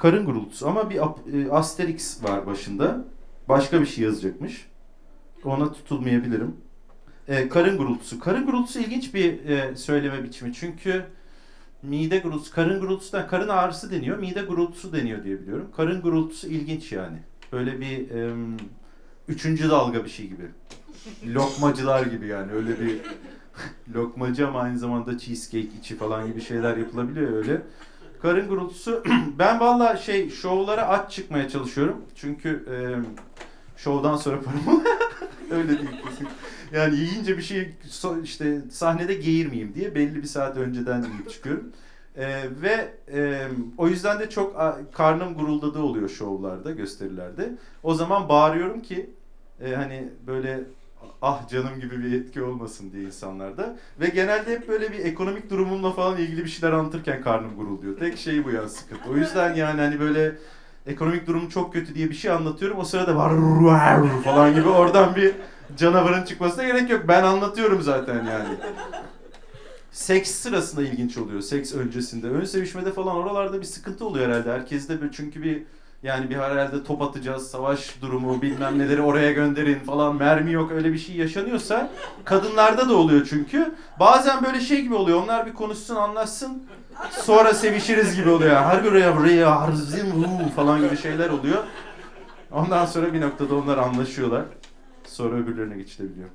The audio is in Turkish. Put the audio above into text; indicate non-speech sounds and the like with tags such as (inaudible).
Karın gurultusu ama bir e, Asterix var başında. Başka bir şey yazacakmış. Ona tutulmayabilirim. E, karın gurultusu. Karın gurultusu ilginç bir e, söyleme biçimi. Çünkü mide gurultusu, karın gurultusu, karın ağrısı deniyor, mide gurultusu deniyor diye biliyorum. Karın gurultusu ilginç yani. Böyle bir e, üçüncü dalga bir şey gibi. Lokmacılar gibi yani öyle bir (laughs) lokmacı ama aynı zamanda cheesecake içi falan gibi şeyler yapılabiliyor öyle. Karın gurultusu. (clears throat) ben valla şey şovlara aç çıkmaya çalışıyorum. Çünkü e, şovdan sonra paramı (laughs) öyle değil. Yani yiyince bir şey işte sahnede geğirmeyeyim diye belli bir saat önceden yiyip çıkıyorum. E, ve e, o yüzden de çok a, karnım guruldadığı oluyor şovlarda, gösterilerde. O zaman bağırıyorum ki e, hani böyle ah canım gibi bir etki olmasın diye insanlarda. Ve genelde hep böyle bir ekonomik durumumla falan ilgili bir şeyler anlatırken karnım gurulduyor. Tek şey bu ya sıkıntı. O yüzden yani hani böyle ekonomik durum çok kötü diye bir şey anlatıyorum. O sırada var falan gibi oradan bir canavarın çıkmasına gerek yok. Ben anlatıyorum zaten yani. Seks sırasında ilginç oluyor. Seks öncesinde. Ön sevişmede falan oralarda bir sıkıntı oluyor herhalde. Herkeste bir çünkü bir yani bir herhalde top atacağız, savaş durumu, bilmem neleri oraya gönderin falan, mermi yok öyle bir şey yaşanıyorsa kadınlarda da oluyor çünkü. Bazen böyle şey gibi oluyor. Onlar bir konuşsun, anlaşsın. Sonra sevişiriz gibi oluyor. Her buraya buraya harzim hu falan gibi şeyler oluyor. Ondan sonra bir noktada onlar anlaşıyorlar. Sonra öbürlerine geçilebiliyor.